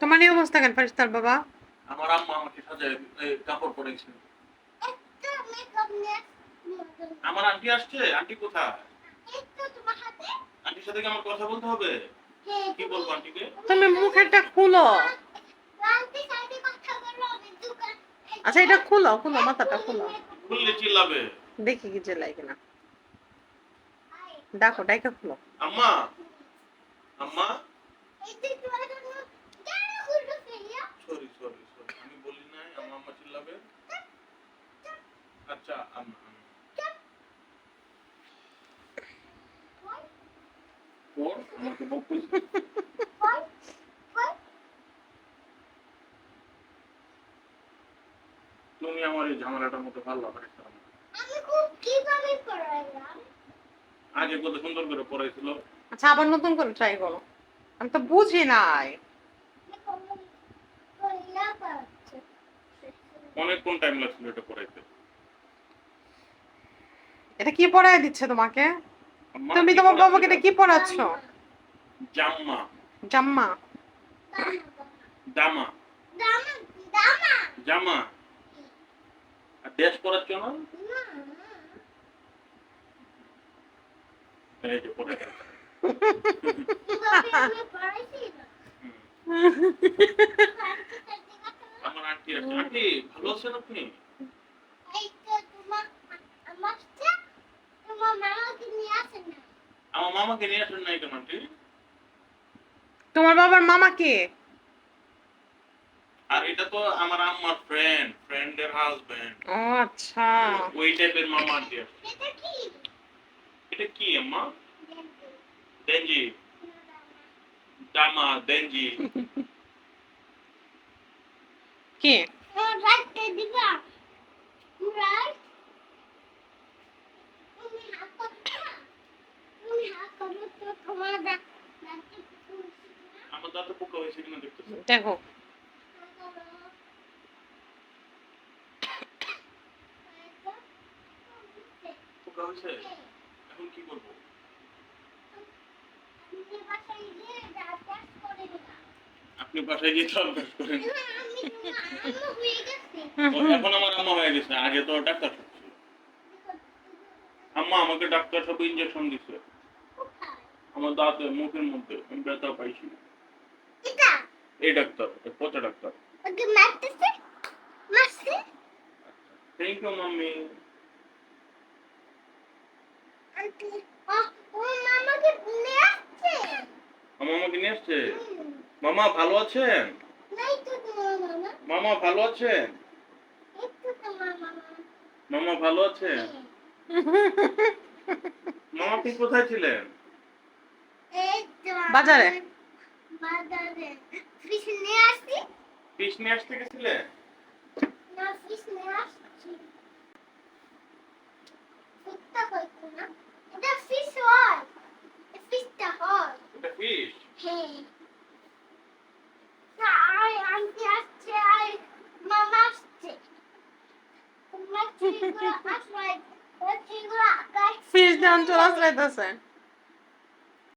তোমার এই অবস্থা কেন? ফারিস্তার বাবা? আমার আম্মা আমাকে সাজায় কাপড় পরেছে। আমার আন্টি আসছে? আন্টি কোথায়? আন্টির সাথে কি আমার কথা বলতে হবে? হ্যাঁ কি বলব আন্টিকে? তুমি মুখেরটা খুলো। আচ্ছা এটা খুলো খুলো মাথাটা খুলো। খুললে চিল্লাবে। দেখি কি জেলাই কিনা। দেখো ডাইকা খুলো। আম্মা? আম্মা এই তোমার জন্য কেন খুললো ফেলিয়া সরি সরি সরি আমি বলি নাই চিল্লাবে আচ্ছা। ওর আমাকে কই কই তুমি আমার এই ঝামেলাটার মধ্যে ভালো লাগে আমি খুব কীভাবে পড়াইলাম? আগে কত সুন্দর করে পড়াইছিল। আচ্ছা আবার নতুন করে ট্রাই করো। আমি তো বুঝি নাই। অনেকক্ষণ টাইম লাগছিল এটা পড়াইতে? এটা কি পড়ায় দিচ্ছে তোমাকে? তুমি তোমার বাবাকে এটা কি পড়াচ্ছ? জাম্মা। জাম্মা। দামা জামা আর দেশ পড়াচ্ছ না? এই যে পড়ে আমি পড়াইছি আন্টি আছে আন্টি ভালো আছেন আপনি? তোমার আমার মামাকে নিয়ে আসেন নাই কেন আন্টি? তোমার বাবার মামা কে? আর এটা তো আমার আম্মার ফ্রেন্ড ফ্রেন্ডের হাজবেন্ড ও আচ্ছা। ওই টাইপের মামা আন্টি আছে। এটা কি? এটা কি আম্মা? দেনজি। দামা দেনজি। কে? দেখো। এখন কি করব? আপনি বাসায় গিয়ে তো অভ্যাস করেন। এখন আমার আম্মা হয়ে গেছে। আগে তো ডাক্তার আম্মা আমাকে ডাক্তার সব ইঞ্জেকশন দিছে। আমার দাঁতে মুখের মধ্যে আমি ব্যথা পাইছি এই ডাক্তার পচা ডাক্তার। থ্যাংক ইউ মাম্মি মামাকে নিয়ে আসছে? মামা ভালো আছেন? মামা মামা ভালো আছেন? মামা ভালো আছেন? মামা আপনি কোথায় ছিলেন? বাজারে। বাজারে ফিশ নিয়ে আসছি ফিশ নিয়ে আসতে গেছিলেন? না ফিশ নিয়ে আসছি ফিশটা কইতো না এটা ফিশ হয় ফিশটা হয়। এটা ফিশ? হ্যাঁ। আন্টি আসছে আই মামা আসছে। তোমরা চিগুলো আসবে চিগুলো আকাশ ফিশ দাম চলে আসলাইতেছে।